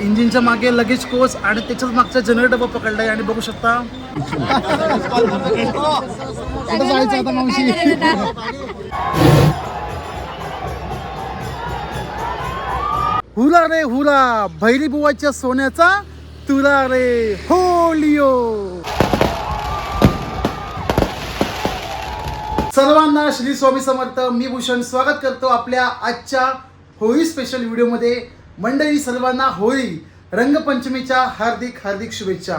इंजिनच्या मागे लगेच कोच आणि त्याच्याच मागचा जनरेटर डबा पकडलाय आणि बघू शकता. कुठं जायचं आता मावशी? हुला रे हुला भैरी बुवाच्या सोन्याचा तुला रे होलिओ हो. सर्वांना श्री स्वामी समर्थ मी भूषण स्वागत करतो आपल्या आजच्या होळी स्पेशल व्हिडिओमध्ये मंडळी सर्वांना होळी रंगपंचमीच्या हार्दिक हार्दिक शुभेच्छा.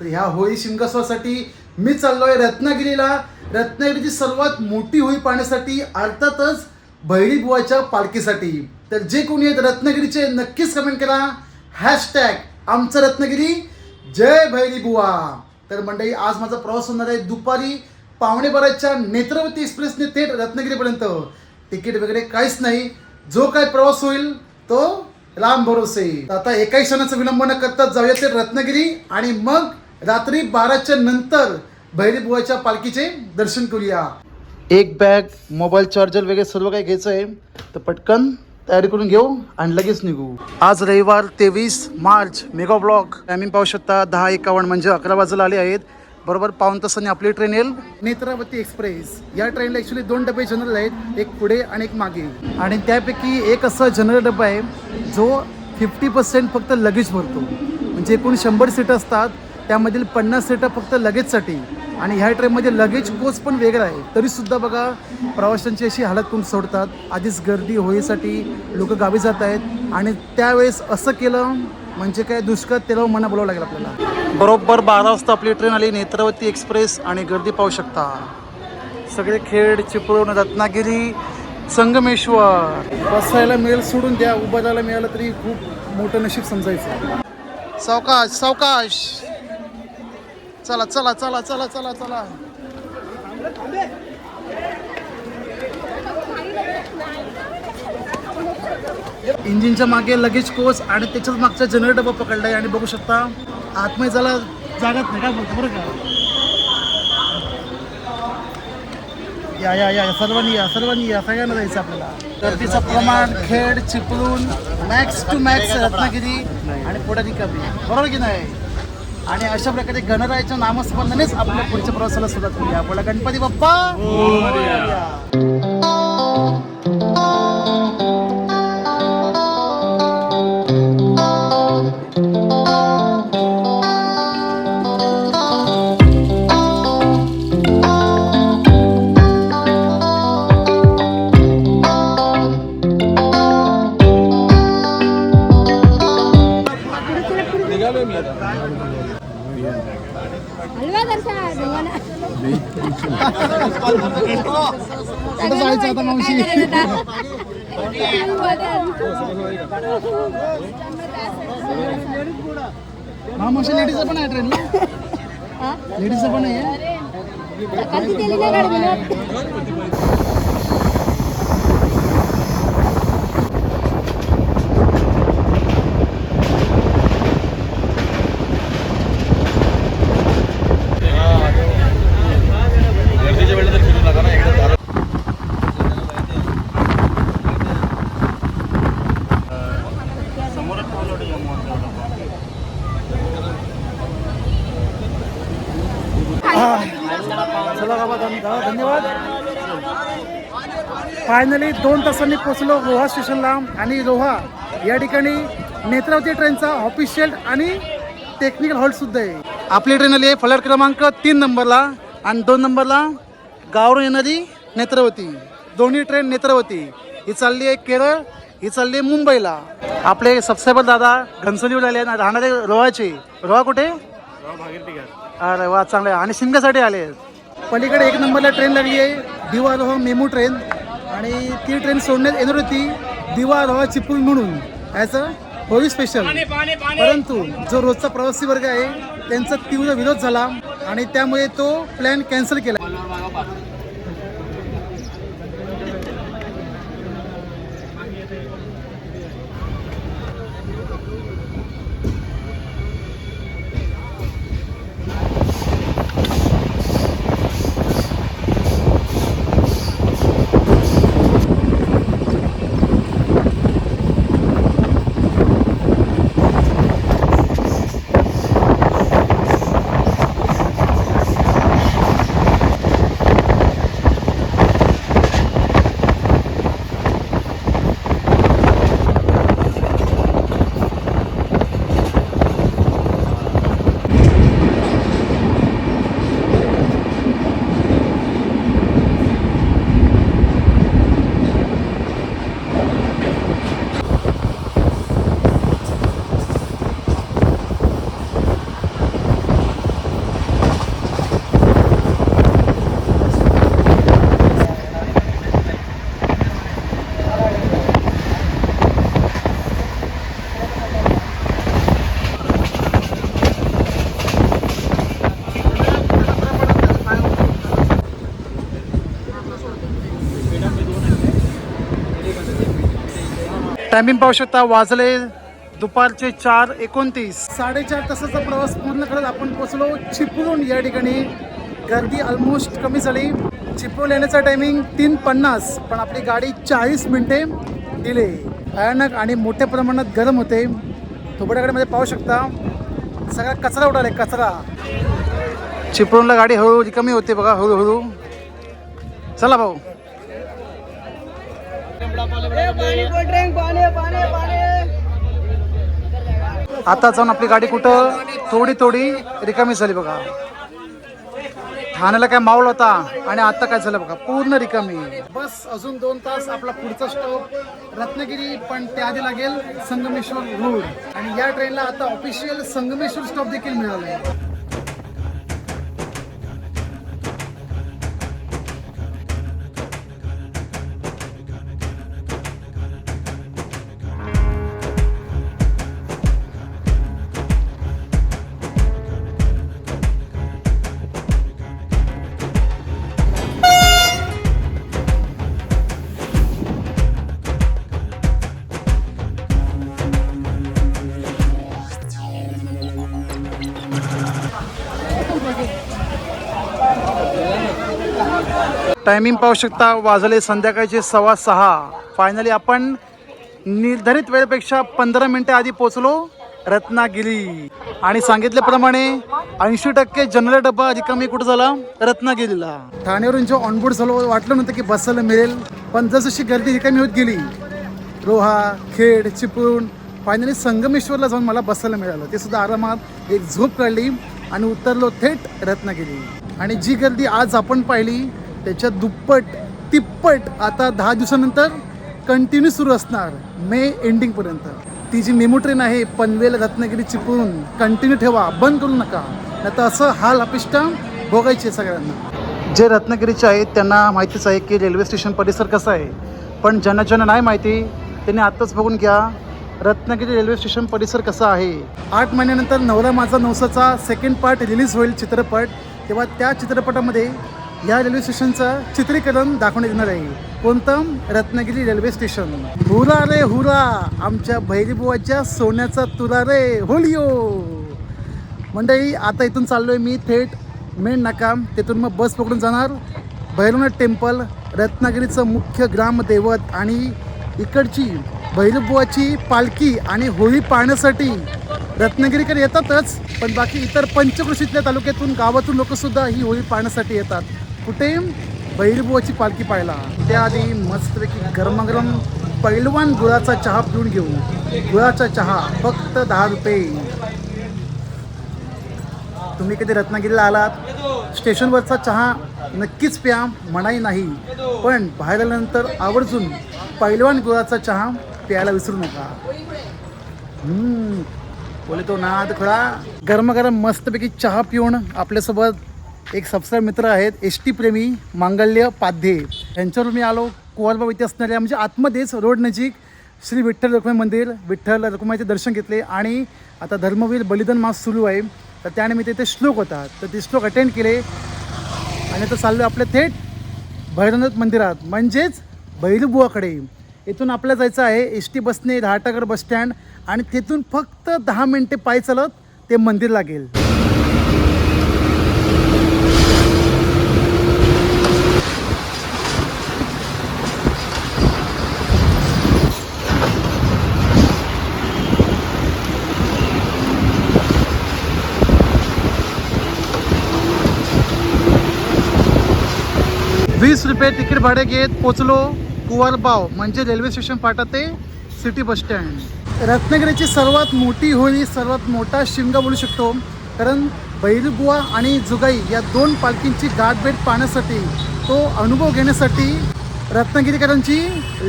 तर ह्या होळी शिमगोत्सवासाठी मी चाललोय रत्नागिरीला. रत्नागिरीची सर्वात मोठी होळी पाहण्यासाठी अर्थातच भैरी बुवाच्या पालखीसाठी. तर जे कोणी आहेत रत्नागिरीचे नक्कीच कमेंट करा. हॅशटॅग आमचं रत्नागिरी जय भैरी बुवा. तर मंडळी आज माझा प्रवास होणार आहे दुपारी पावणे बाराच्या नेत्रवती एक्सप्रेसने थेट रत्नागिरीपर्यंत. तिकीट वगैरे काहीच नाही. जो काय प्रवास होईल तो राम भरोसे. तर आता एकाही क्षणाचा विलंब न करता जाऊया ते रत्नागिरी आणि मग रात्री बाराच्या नंतर भैरीबुवाच्या पालखीचे दर्शन करूया. एक बॅग मोबाईल चार्जर वगैरे सर्व काही घ्यायचं आहे. तर पटकन तयारी करून घेऊ आणि लगेच निघू. आज रविवार तेवीस मार्च मेगा ब्लॉक टायमिंग पाहू शकता दहा एकावन्न म्हणजे अकरा वाजला आले आहेत. बरोबर पाऊन तासाने आपली ट्रेन येईल. नेत्रावती एक्सप्रेस. या ट्रेनला ॲक्च्युली दोन डबे जनरल आहेत एक पुढे आणि एक मागे. आणि त्यापैकी एक असा जनरल डबा आहे जो फिफ्टी पर्सेंट फक्त लगेज भरतो. म्हणजे एकूण शंभर सीटं असतात त्यामधील पन्नास सीटं फक्त लगेजसाठी आणि ह्या ट्रेनमध्ये लगेज कोच पण वेगळा आहे. तरीसुद्धा बघा प्रवाशांची अशी हालत करून सोडतात. आधीच गर्दी होईसाठी लोक गावी जात आहेत. आणि त्यावेळेस असं केलं म्हणजे काय दुष्काळ तेव्हा मना बोलावं लागेल आपल्याला. बरोबर बारा वाजता आपली ट्रेन आली नेत्रावती एक्सप्रेस आणि गर्दी पाहू शकता. सगळे खेड चिपळूण रत्नागिरी संगमेश्वर. बसायला मिळेल सोडून द्या उभं राहायला मिळालं तरी खूप मोठं नशीब समजायचं. सावकाश सावकाश. चला चला चला चला चला चला. इंजिनच्या मागे लगेज कोच आणि त्याच्याच मागचा जनरेटर डबा पकडलाय आणि बघू शकता आतमध्ये झाला जागात नाही काय बोलतो बरं का. या या या सर्वांनी या सर्वांनी या सगळ्यांना जायचं आपल्याला. गर्दीचं प्रमाण Khed Chiplun max to max Ratnagiri आणि पुढे कमी बरोबर की नाही? आणि अशा प्रकारे गणरायाच्या नामस्मरणानेच आपल्या पुढच्या प्रवासाला सुरुवात करूया बोला गणपती बाप्पा! कुठं जायचं आता मावशी. हा मावशी लेडीजचं पण आहे ट्रेनला लेडीजचं पण आहे कधी दिली नाही गाडी गर्दीच्या वेळेला तर फिरू नका ना एकदा झालं चला बाबा धन- दादा, धन्यवाद फायनली दोन तासांनी पोहोचलो रोहा स्टेशनला आणि रोहा या ठिकाणी नेत्रावती ट्रेनचा ऑफिशियल आणि टेक्निकल हॉल्ट सुद्धा आहे. आपली ट्रेन आली आहे फ्लॅट क्रमांक तीन नंबरला आणि दोन नंबरला गावरून येणारी नेत्रावती. दोन्ही ट्रेन नेत्रावती. ही चालली आहे केरळ ही चालली आहे मुंबईला. आपले सबस्क्रायबर दादा घनसोलीवर आले आणि राहणारे रोहाचे. रोहा कुठे? अरे वा चांगलं आहे. आणि शिमग्यासाठी आले पलीकडे एक नंबरला ट्रेन लागली आहे दिवा रोहा मेमू ट्रेन आणि ती ट्रेन सोडण्यात येणार होती. दिवा रोहा चिपळूण म्हणून. ॲज अ होळी स्पेशल परंतु जो रोजचा प्रवासी वर्ग आहे त्यांचा तीव्र विरोध झाला आणि त्यामुळे तो प्लॅन कॅन्सल केला. टायमिंग पाहू शकता वाजले दुपारचे चार एकोणतीस. साडेचार तासाचा प्रवास पूर्ण करत आपण पोचलो चिपळूण या ठिकाणी. गर्दी ऑलमोस्ट कमी झाली. चिपळूण येण्याचा टायमिंग तीन पन्नास पण आपली गाडी चाळीस मिनिटे दिले. भयानक आणि मोठ्या प्रमाणात गरम होते. थोबड्याकडे पाहू शकता सगळा कचरा उडाला कचरा. चिपळूणला गाडी हळूहळू कमी होते बघा हळूहळू. चला भाऊ. आता जाऊन आपली गाडी कुठं? थोडी थोडी रिकामी झाली बघा. ठाण्याला काय मावळ होता आणि आता काय झालं बघा. पूर्ण रिकामी. बस अजून दोन तास आपला पुढचा स्टॉप रत्नागिरी पण त्याआधी लागेल संगमेश्वर रोड आणि या ट्रेनला आता ऑफिशियल संगमेश्वर स्टॉप देखील मिळाला आहे टायमिंग पाहू शकता. वाजले संध्याकाळचे सव्वा सहा. फायनली आपण निर्धारित वेळेपेक्षा पंधरा मिनिटं आधी पोचलो रत्नागिरी आणि सांगितल्याप्रमाणे ऐंशी टक्के जनरल डब्बा रिकामी कुठं झाला? रत्नागिरीला ठाण्यावरून जो ऑनबोर्ड झालो वाटलं नव्हतं की बसायला मिळेल. पण जसजशी गर्दी रिकामी होत गेली रोहा खेड चिपळूण फायनली संगमेश्वरला जाऊन मला बसायला मिळालं. ते सुद्धा आरामात एक झोप काढली आणि उतरलो थेट रत्नागिरी. आणि जी गर्दी आज आपण पाहिली त्याच्या दुप्पट तिप्पट आता दहा दिवसानंतर कंटिन्यू सुरू असणार मे एंडिंगपर्यंत ती जी मेमो ट्रेन आहे पनवेल रत्नागिरी चिपळून कंटिन्यू ठेवा बंद करू नका. नाही असं हाल अपिष्टा भोगायचे सगळ्यांना. जे रत्नागिरीचे आहेत त्यांना माहितीच आहे की रेल्वे स्टेशन परिसर कसा आहे. पण ज्यांना ज्यांना नाही माहिती त्यांनी आत्ताच बघून घ्या रत्नागिरी रेल्वे स्टेशन परिसर कसा आहे. आठ महिन्यानंतर नवरा माझा नवसाचा सेकंड पार्ट रिलीज होईल चित्रपट. तेव्हा त्या चित्रपटामध्ये या रेल्वे स्टेशनचं चित्रीकरण दाखवण्यात येणार आहे. कोणतं? रत्नागिरी रेल्वे स्टेशन हुरा रे हुरा! आमच्या भैरीबुवाच्या सोन्याचा तुरा रे! होलिओ मंडळी आता इथून चाललोय मी थेट मेन नाकाम. तिथून मग बस पकडून जाणार. भैरवनाथ टेम्पल रत्नागिरीचं मुख्य ग्रामदैवत आणि इकडची भैरवबुवाची पालखी आणि होळी पाहण्यासाठी रत्नागिरीकडे येतातच. पण बाकी इतर पंचकृषीतल्या तालुक्यातून गावातून लोकसुद्धा ही होळी पाहण्यासाठी येतात. कुठे बैलबुवाची पालखी पाहायला. त्याआधी मस्तपैकी गरमागरम पैलवान गुळाचा चहा पिऊन घेऊ. गुळाचा चहा फक्त दहा रुपये. तुम्ही कधी रत्नागिरीला आलात? स्टेशनवरचा चहा नक्कीच प्या मनाई नाही. पण बाहेर आल्यानंतर आवर्जून पैलवान गुळाचा चहा प्यायला विसरू नका. हम्म, बोले तो नाद खडा गरमागरम मस्तपैकी चहा पिऊन आपल्यासोबत एक सबस्क्राईब मित्र आहेत एस टी प्रेमी मांगल्य पाध्ये. यांच्यावर मी आलो कुवारबाव इथे असणाऱ्या म्हणजे आतमध्येच रोड नजीक श्री विठ्ठल रखुमाई मंदिर विठ्ठल रखुमाईचे दर्शन घेतले आणि आता धर्मवीर बलिदान मास सुरू आहे. तर त्यानिमित्त ते श्लोक होता तर ते श्लोक अटेंड केले आणि आता चाललो आपले थेट भैरवनाथ मंदिरात. म्हणजेच भैरबुवाकडे इथून आपल्याला जायचं आहे एस टी बसने रहाटागर बसस्टँड आणि तिथून फक्त दहा मिनटे पाय चालत ते मंदिर लागेल वीस रुपये तिकीट भाडे घेत पोचलो कुवारबाव म्हणजे रेल्वे स्टेशन फाटा ते सिटी बस स्टँड. रत्नागिरीची सर्वात मोठी होळी सर्वात मोठा शिमगा बोलू शकतो. कारण बैलबुवा आणि जुगाई या दोन पालखींची गाठभेट पाहण्यासाठी तो अनुभव घेण्यासाठी रत्नागिरीकरांची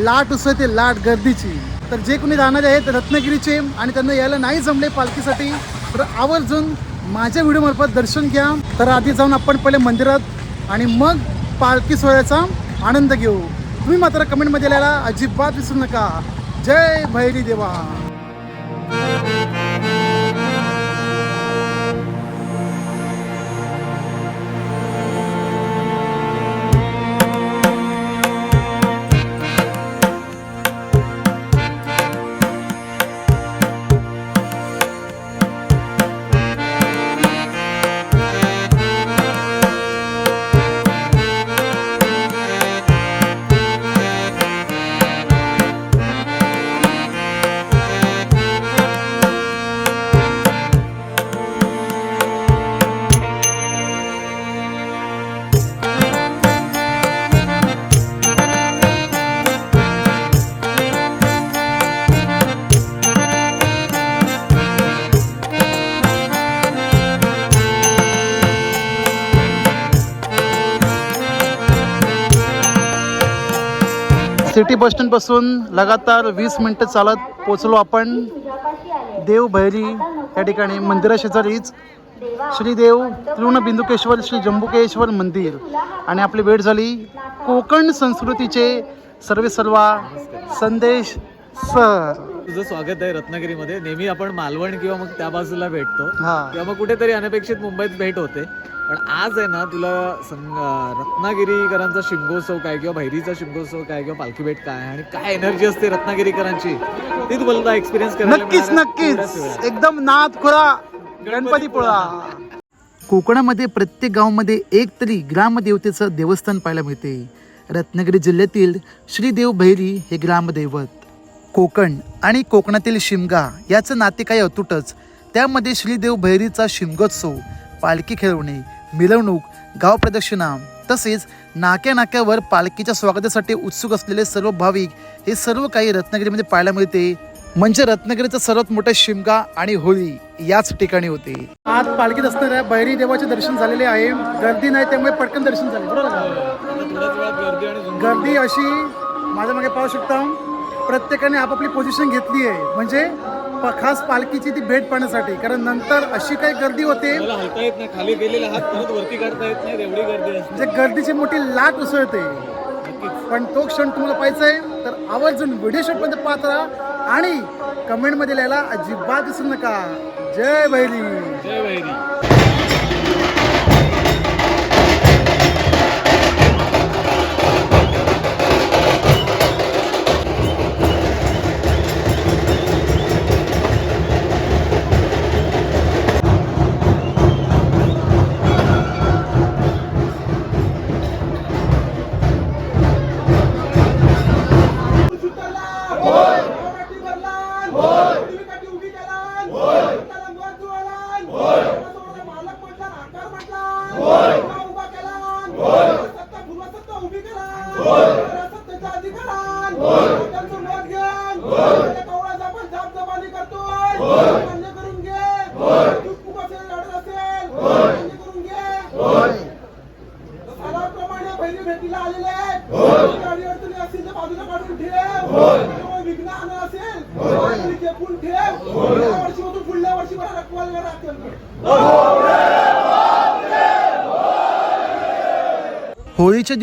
लाट उसळते लाट गर्दीची. तर जे कोणी राहणारे आहेत रत्नागिरीचे आणि त्यांना यायला नाही जमले पालखीसाठी तर आवर्जून माझ्या व्हिडिओमार्फत दर्शन घ्या. तर आधी जाऊन आपण पहिले मंदिरात आणि मग पालखी सोहळ्याचा आनंद घेऊ. तुम्ही मात्र कमेंटमध्ये लिहायला अजिबात विसरू नका. जय भैरी देवा. सिटी बस स्टँडपासून लगातार वीस मिनटं चालत पोचलो आपण देव भैरी या ठिकाणी मंदिराशेजारीच श्रीदेव तृणबिंदुकेश्वर श्री जंबुकेश्वर मंदिर. आणि आपली भेट झाली कोकण संस्कृतीचे सर्वे सर्वा संदेश सर. तुझं स्वागत आहे रत्नागिरीमध्ये. नेहमी आपण मालवण किंवा मग त्या बाजूला भेटतो. हा. किंवा मग कुठेतरी अनपेक्षित मुंबईत भेट होते. पण आज आहे ना तुला सं- अं, रत्नागिरीकरांचा शिमगोत्सव काय किंवा भैरीचा शिमगोत्सव काय किंवा पालखी भेट काय आणि काय एनर्जी असते रत्नागिरीकरांची ती तू बोलता एक्सपिरियन्स नक्कीच नक्कीच. एकदम नाद खुरा गणपतीपुळा कोकणामध्ये प्रत्येक गावामध्ये एक तरी ग्रामदेवतेचं देवस्थान पाहायला मिळते. रत्नागिरी जिल्ह्यातील श्रीदेव भैरी हे ग्रामदैवत. कोकण आणि कोकणातील शिमगा याचं नाते काही अतुटच. त्यामध्ये श्रीदेव भैरीचा शिमगोत्सव पालखी खेळवणे मिरवणूक गाव प्रदक्षिणा तसेच नाक्या नाक्यावर पालखीच्या स्वागतासाठी उत्सुक असलेले सर्व भाविक हे सर्व काही रत्नागिरीमध्ये पाहायला मिळते. म्हणजे रत्नागिरीचा सर्वात मोठा शिमगा आणि होळी याच ठिकाणी होते. आज पालखीत असणाऱ्या बैरी देवाचे दर्शन झालेले आहे. गर्दी नाही त्यामुळे पटकन दर्शन झाले. बरोबर गर्दी अशी माझ्या मागे पाहू शकता. प्रत्येकाने आपापली पोझिशन घेतली आहे. म्हणजे खास पालखीची ती भेट पाहण्यासाठी. कारण नंतर अशी काही गर्दी होते. खाली गेलेला हात परत वरती काढता येत नाही. एवढी गर्दी असते. म्हणजे गर्दीची मोठी लाट उसळते. पण तो क्षण तुम्हाला पाहायचा आहे. तर आवर्जून व्हिडिओ शूटमध्ये पाहत राहा. आणि कमेंटमध्ये लिहायला अजिबात विसरू नका. जय बैरी जय भैरी.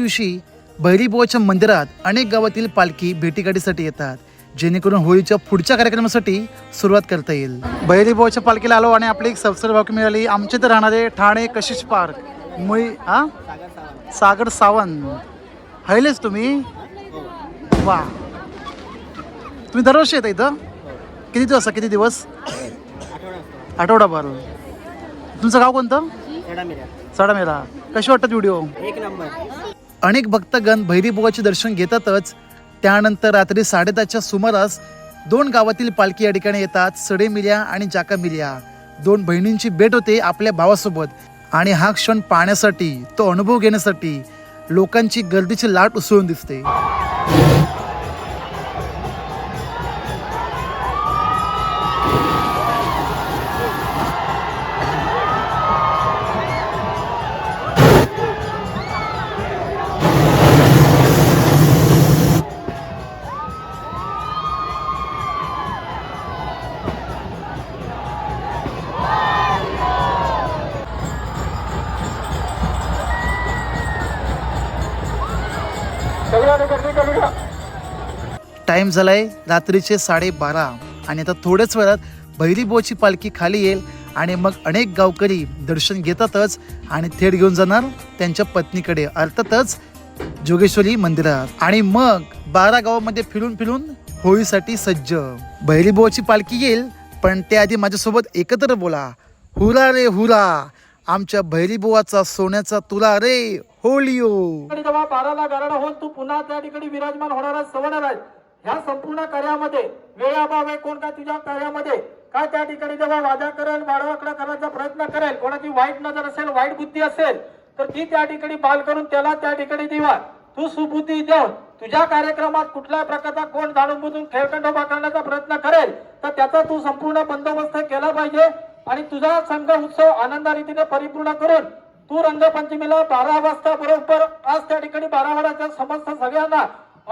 दिवशी भैरीबुवाच्या मंदिरात अनेक गावातील पालखी भेटीगाडीसाठी येतात जेणेकरून होळीच्या पुढच्या कार्यक्रमासाठी सुरुवात करता येईल. भैरीबुवाच्या पालखीला आलो आणि आपली एक सबसर भावकी मिळाली. आमच्या इथे राहणारे ठाणे कशिश पार्क मुळी हा? सागर सावंत. हैलेच तुम्ही? वा. तुम्ही दरवर्षी येता इथं? किती दिवस किती दिवस? आठवडाभर. तुमचं गाव कोणतं? सडामेरा. कशी वाटतात व्हिडिओ? एक नंबर. अनेक भक्तगण भैरीबुवाचे दर्शन घेतातच. त्यानंतर रात्री साडेदहाच्या सुमारास दोन गावातील पालखी या ठिकाणी येतात सडे मिल्या आणि जाका मिल्या. दोन बहिणींची भेट होते आपल्या भावासोबत आणि हा क्षण पाहण्यासाठी तो अनुभव घेण्यासाठी लोकांची गर्दीची लाट उसळून दिसते. टाइम झालाय. रात्रीचे साडेबारा आणि आता थोड्याच वेळात भैरीबोची पालखी खाली येईल आणि मग अनेक गावकरी दर्शन घेतातच आणि थेट घेऊन जाणार त्यांच्या पत्नीकडे. अर्थातच जोगेश्वरी मंदिरात. आणि मग बारा गावामध्ये फिरून फिरून होळीसाठी सज्ज. भैरीबोची पालखी येईल पण त्याआधी माझ्यासोबत एकत्र बोला. हुरा रे हुरा आमच्या भैरीबुवाचा सोन्याचा तुला रे होलिओ जेव्हा हो. बाराला होऊन तू पुन्हा त्या ठिकाणी विराजमान होणारा सवर्ण ह्या संपूर्ण कार्यामध्ये वेळाभाव आहे कोण तुझ्या कार्यामध्ये? काय त्या ठिकाणी जेव्हा वादा करेल वाढवाकडा करण्याचा प्रयत्न करेल कोणाची वाईट नजर असेल वाईट बुद्धी असेल तर ती त्या ठिकाणी बाल करून त्याला त्या ठिकाणी दिवा. तू सुबुद्धी देऊन तुझ्या कार्यक्रमात कुठल्या प्रकारचा कोण जाणून बुजून खेळखंडोबा करण्याचा प्रयत्न करेल तर त्याचा तू संपूर्ण बंदोबस्त केला पाहिजे आणि तुझा संघ उत्सव आनंदा रीतीने परिपूर्ण करून तू रंगपंचमीला बारा वाजता बरोबर आज त्या ठिकाणी बारावाड्याच्या समस्त सगळ्यांना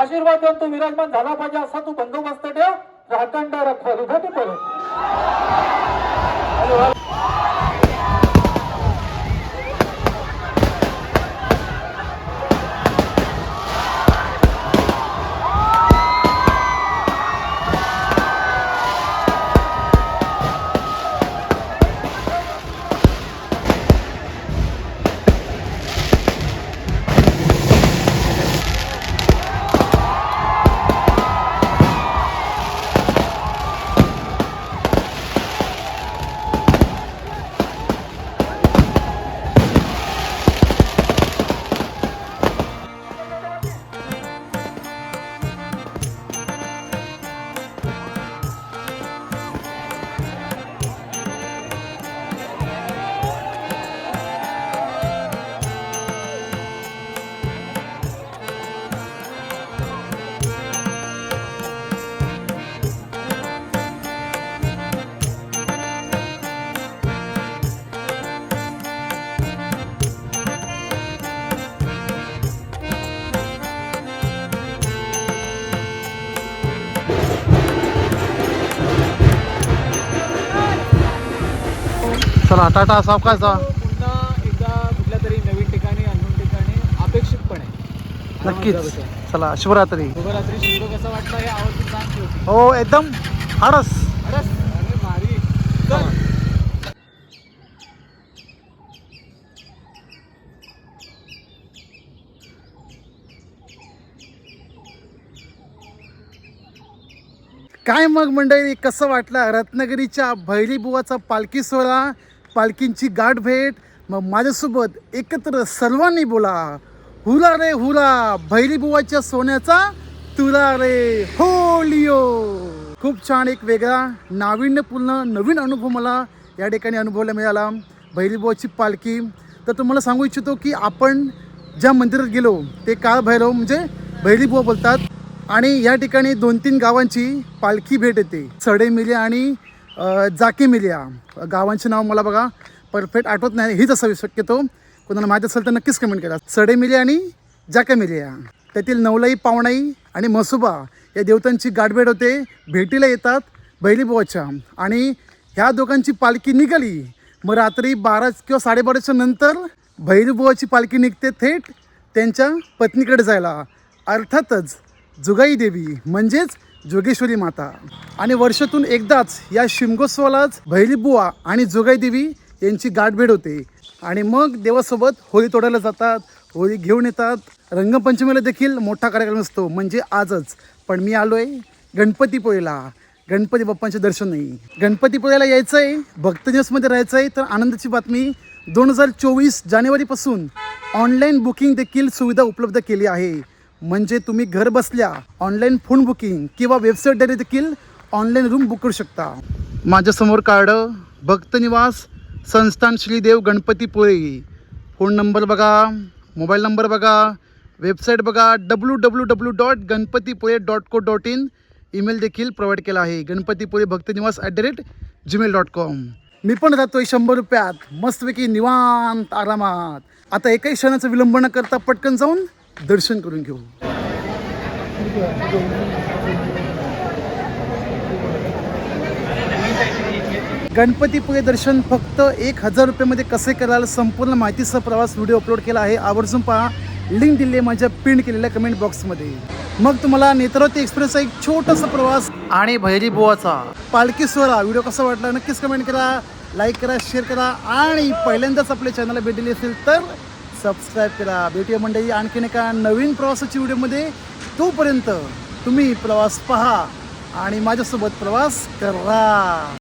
आशीर्वाद देऊन तू विराजमान झाला पाहिजे असा तू बंदोबस्त ठेव. राखंड रखवा उभा ते चला टाटा सावकाशचा पुन्हा एकदा कुठल्या तरी नवीन ठिकाणी अननोन ठिकाणी अपेक्षितपणे नक्कीच. चला शिवरात्री शुभरात्री शिंगो कसा वाटला हे सांग शेवटी हो एकदम हाडस अरे अरे भारी. चल. काय मग मंडळी कसं वाटलं? रत्नागिरीच्या भैरीबुवाचा पालखी सोहळा? पालखींची गाठ भेट. मग माझ्यासोबत एकत्र सर्वांनी बोला. हुरा रे हुरा भैरीबुवाच्या सोन्याचा तुरा रे होलिओ हो. खूप छान एक वेगळा नाविन्यपूर्ण नवीन अनुभव मला या ठिकाणी अनुभवला मिळाला भैरीबुवाची पालखी. तर तुम्हाला सांगू इच्छितो की आपण ज्या मंदिरात गेलो ते काळ भैरव म्हणजे भैरीबुवा बोलतात. आणि या ठिकाणी दोन तीन गावांची पालखी भेट येते. सडे आणि जाके मिलिया. गावांचे नाव मला बघा परफेक्ट आठवत नाही. हीच असावी शक्यतो. कोणाला माहीत असेल तर नक्कीच कमेंट करा. सडे मिल्या आणि जाके मिलिया. त्यातील नवलाई पावणाई आणि मसुबा या देवतांची गाठभेट होते. भेटीला येतात बैलीबुवाच्या आणि ह्या दोघांची पालखी निघाली. मग रात्री बारा किंवा साडेबाराच्या नंतर भैरीबुवाची पालखी निघते थेट त्यांच्या पत्नीकडे जायला. अर्थातच जुगाई देवी. म्हणजेच जोगेश्वरी माता. आणि वर्षातून एकदाच या शिमगोत्सवालाच भैरीबुवा आणि जोगाई देवी यांची गाठभेट होते. आणि मग देवासोबत होळी तोडायला जातात होळी घेऊन येतात. रंगपंचमीला देखील मोठा कार्यक्रम असतो म्हणजे आजच. पण मी आलो आहे गणपतीपुळेला गणपती बाप्पांचे दर्शन नाही गणपतीपुळेला यायचं आहे भक्त दिवसमध्ये राहायचं आहे तर आनंदाची बातमी दोन हजार चोवीस जानेवारीपासून ऑनलाईन बुकिंग देखील सुविधा उपलब्ध केली आहे. म्हणजे तुम्ही घर बसल्या ऑनलाईन फोन बुकिंग किंवा वेबसाईटद्वारे देखील ऑनलाईन रूम बुक करू शकता. माझ्यासमोर कार्ड भक्तनिवास संस्थान श्रीदेव गणपतीपुळे फोन नंबर बघा मोबाईल नंबर बघा वेबसाईट बघा W W W dot Ganpatipule dot co dot in email देखील प्रोव्हाइड केला आहे. Ganpatipule भक्तनिवास at the rate Gmail dot com मी पण राहतोय शंभर रुपयात. मस्तपैकी निवांत आरामात. आता एकाही क्षणाचा विलंब न करता पटकन जाऊन दर्शन करून घेऊ. गणपतीपुळे दर्शन फक्त एक हजार रुपयामध्ये कसे कराल संपूर्ण माहितीचा प्रवास व्हिडिओ अपलोड केला आहे. आवर्जून पहा. लिंक दिली आहे माझ्या पिन केलेल्या कमेंट बॉक्समध्ये मग तुम्हाला नेत्रावती एक्सप्रेसचा एक छोटासा प्रवास आणि भैरी बुवाचा पालखी सोहळा व्हिडिओ कसा वाटला नक्कीच कमेंट करा लाईक करा शेअर करा आणि पहिल्यांदाच आपल्या चॅनलला भेट दिली असेल तर सबस्क्राईब करा. भेटूया मंडळी. आणखीन एका नवीन प्रवासाची व्हिडिओमध्ये. तोपर्यंत तुम्ही प्रवास पहा आणि माझ्यासोबत प्रवास करा.